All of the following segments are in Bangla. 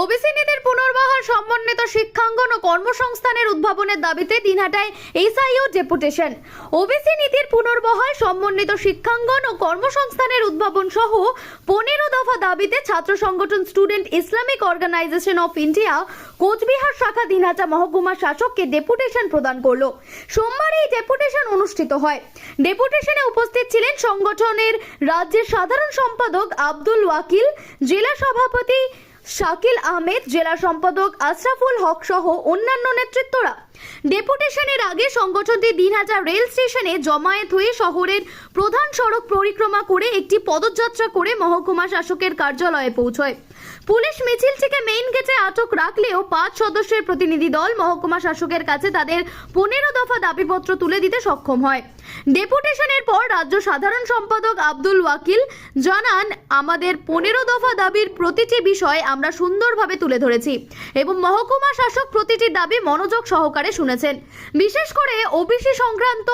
ওবিসি নীতির সমন্বিত শিক্ষাঙ্গন ও কর্মসংস্থানের উদ্ভাবনের দাবিতে দিনহাটায় এসআইও ডেপুটেশন। ওবিসি নীতির পুনর্বহাল সমন্বিত শিক্ষাঙ্গন ও কর্মসংস্থানের উদ্ভাবন সহ পনেরো দফা দাবিতে ছাত্র সংগঠন student Islamic organisation of India, Coochbehar শাখা দিনহাটা মহকুমা শাসককে ডেপুটেশন প্রদান করল। সোমবার এই ডেপুটেশন অনুষ্ঠিত হয়। ডেপুটেশনে উপস্থিত ছিলেন সংগঠনের রাজ্যের সাধারণ সম্পাদক আব্দুল ওয়াকিল, জেলা সভাপতি শাকিল আহমেদ, জেলা সম্পাদক আশরাফুল হক সহ অন্যান্য নেতৃত্বরা। ডেপুটেশনের আগে সংগঠনটি দিনহাটা রেল স্টেশনে জমায়েত হয়ে শহরের প্রধান সড়ক পরিক্রমা করে একটি পদযাত্রা করে মহকুমা শাসকের কার্যালয়ে পৌঁছয়। পুলিশ মিছিলটিকে মেইন গেটে আটক রাখলেও পাঁচ সদস্যের প্রতিনিধি দল, মহকুমা শাসকের কাছে তাদের পনেরো দফা দাবিপত্র তুলে দিতে সক্ষম হয়। ডেপুটেশনের পর রাজ্য সাধারণ সম্পাদক আব্দুল ওয়াকিল জানান, আমাদের পনেরো দফা দাবির প্রতিটি বিষয় আমরা সুন্দরভাবে তুলে ধরেছি এবং মহকুমা শাসক প্রতিটি দাবি মনোযোগ সহকারে শুনেছেন। বিশেষ করে ওবিসি সংক্রান্ত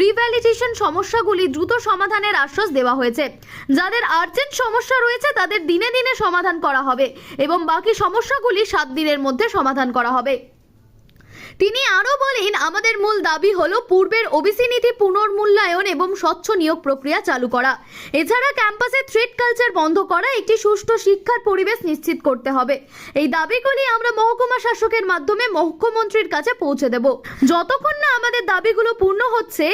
রিভ্যালিটেশন সমস্যাগুলি দ্রুত সমাধানের আশ্বাস দেওয়া হয়েছে। যাদের আর্জেন্ট সমস্যা রয়েছে, তাদের দিনে দিনে সমাধান করা হবে এবং বাকি সমস্যাগুলি সাত দিনের মধ্যে সমাধান করা হবে। তিনি আরও বলেন, আমাদের মূল দাবি হলো পূর্বের ওবিসি নীতি পুনর্মূল্যায়ন এবং স্বচ্ছ নিয়োগ প্রক্রিয়া চালু করা। এছাড়া ক্যাম্পাসে থ্রেড কালচার বন্ধ করা একটি সুষ্ঠু শিক্ষার পরিবেশ নিশ্চিত করতে হবে। এই দাবিগুলি আমরা মহকুমা শাসকের মাধ্যমে মুখ্যমন্ত্রীর কাছে পৌঁছে দেব। যতক্ষণ না আমাদের দাবিগুলো পূর্ণ হচ্ছে,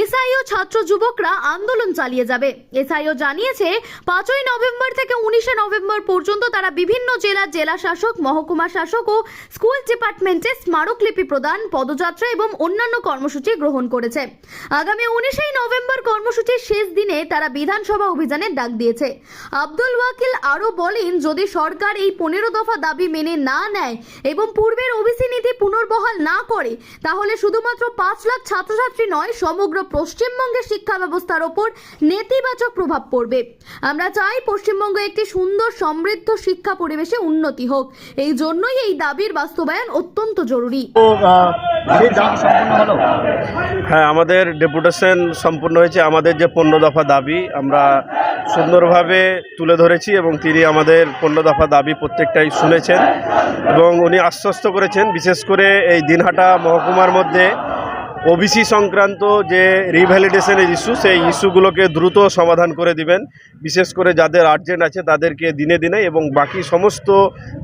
এসআইও ছাত্র যুবকরা আন্দোলন চালিয়ে যাবে। এসআইও জানিয়েছে, পাঁচই নভেম্বর থেকে উনিশে নভেম্বর পর্যন্ত তারা বিভিন্ন জেলার জেলা শাসক মহকুমা শাসক ও স্কুল ডিপার্টমেন্টে স্মারকলিপি প্রদান পদযাত্রা এবং অন্যান্য কর্মসূচি গ্রহণ করেছে। আগামী উনিশেই নভেম্বর কর্মসূচির শেষ দিনে তারা বিধানসভা অভিযানের ডাক দিয়েছে। আব্দুল ওয়াকিল আরও বলেন, যদি সরকার এই পনেরো দফা দাবি মেনে না নেয় এবং পূর্বের ওবিসি নীতি পুনর্বহাল না করে, তাহলে শুধুমাত্র পাঁচ লাখ ছাত্রছাত্রী নয়, সমগ্র পশ্চিমবঙ্গের শিক্ষা ব্যবস্থার ওপর নেতিবাচক প্রভাব পড়বে। আমরা চাই পশ্চিমবঙ্গ একটি সুন্দর, সমৃদ্ধ শিক্ষা পরিবেশে উন্নতি হোক। এই জন্যই এই দাবির বাস্তবায়ন অত্যন্ত জরুরি। হ্যাঁ আমাদের ডেপুটেশন সম্পূর্ণ হয়েছে। আমাদের যে পণ্য দফা দাবি, আমরা সুন্দরভাবে তুলে ধরেছি এবং তিনি আমাদের পণ্য দফা দাবি প্রত্যেকটাই শুনেছেন এবং উনি আশ্বস্ত করেছেন, বিশেষ করে এই দিনহাটা মহকুমার মধ্যে ওবিসি সংক্রান্ত যে রিভ্যালিডেশনের ইস্যু সেই ইস্যুগুলোকে দ্রুত সমাধান করে দিবেন। বিশেষ করে যাদের আর্জেন্ট আছে, তাদেরকে দিনে দিনে এবং বাকি সমস্ত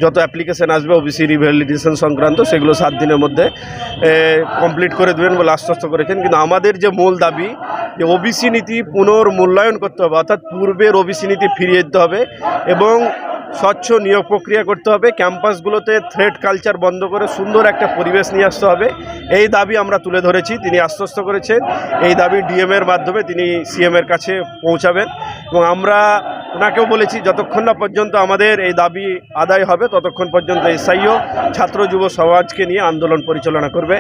যত অ্যাপ্লিকেশন আসবে ওবিসি রিভ্যালিডেশন সংক্রান্ত, সেগুলো সাত দিনের মধ্যে কমপ্লিট করে দেবেন বলে আশ্বস্ত করেছেন। কিন্তু আমাদের যে মূল দাবি, যে ওবিসি নীতি পুনর্মূল্যায়ন করতে হবে, অর্থাৎ পূর্বের ওবিসি নীতি ফিরিয়ে দিতে হবে এবং স্বচ্ছ নিয়োগ প্রক্রিয়া করতে হবে। ক্যাম্পাসগুলোতে থ্রেড কালচার বন্ধ করে সুন্দর একটা পরিবেশ নিয়ে আসতে হবে। এই দাবি আমরা তুলে ধরেছি, তিনি আশ্বস্ত করেছেন। এই দাবি ডিএমের মাধ্যমে তিনি সিএমের কাছে পৌঁছাবেন এবং আমরা ওনাকেও বলেছি, যতক্ষণ না পর্যন্ত আমাদের এই দাবি আদায় হবে, ততক্ষণ পর্যন্ত এসআইও, ছাত্র যুব সমাজকে নিয়ে আন্দোলন পরিচালনা করবে।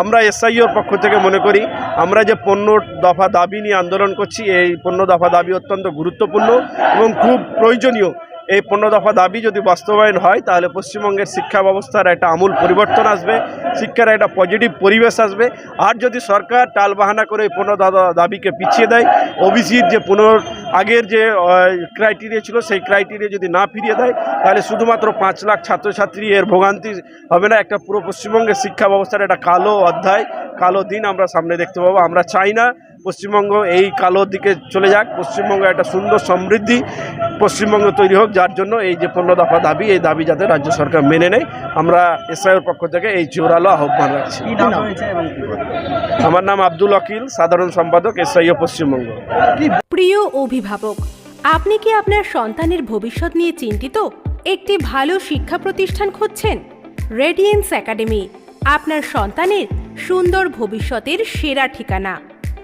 আমরা এসআইওর পক্ষ থেকে মনে করি, আমরা যে পণ্য দফা দাবি নিয়ে আন্দোলন করছি, এই পণ্য দফা দাবি অত্যন্ত গুরুত্বপূর্ণ এবং খুব প্রয়োজনীয়। এই পণ্য দফা দাবি যদি বাস্তবায়ন হয়, তাহলে পশ্চিমবঙ্গের শিক্ষা ব্যবস্থার একটা আমূল পরিবর্তন আসবে, শিক্ষার একটা পজিটিভ পরিবেশ আসবে। আর যদি সরকার টালবাহানা করে এই দা- দাবিকে পিছিয়ে দেয় ওবিসির যে পুনর আগের যে ক্রাইটেরিয়া ছিল, সেই ক্রাইটেরিয়া যদি না ফিরিয়ে দেয়, তাহলে শুধুমাত্র পাঁচ লাখ ছাত্রছাত্রী এর ভোগান্তি হবে না, একটা পুরো পশ্চিমবঙ্গের শিক্ষা ব্যবস্থার একটা কালো অধ্যায়, কালো দিন আমরা সামনে দেখতে পাবো। আমরা চাই না পশ্চিমবঙ্গ এই কালো দিকে চলে যাক। পশ্চিমবঙ্গ একটা সুন্দর সমৃদ্ধি পশ্চিমবঙ্গ তৈরি হোক যার জন্য এই যে পণ্য দফা দাবি এই দাবি যাতে রাজ্য সরকার মেনে নেয়। আমরা এসআইয়ের পক্ষ থেকে এই জোরালো আহ্বান রাখছি? আমার নাম আব্দুল আকিল সাধারণ সম্পাদক এসআইও পশ্চিমবঙ্গ। প্রিয় অভিভাবক আপনি কি আপনার সন্তানের ভবিষ্যৎ নিয়ে চিন্তিত? একটি ভালো শিক্ষা প্রতিষ্ঠান খুঁজছেন? রেডিয়েন্স একাডেমি আপনার সন্তানের সুন্দর ভবিষ্যতের সেরা ঠিকানা।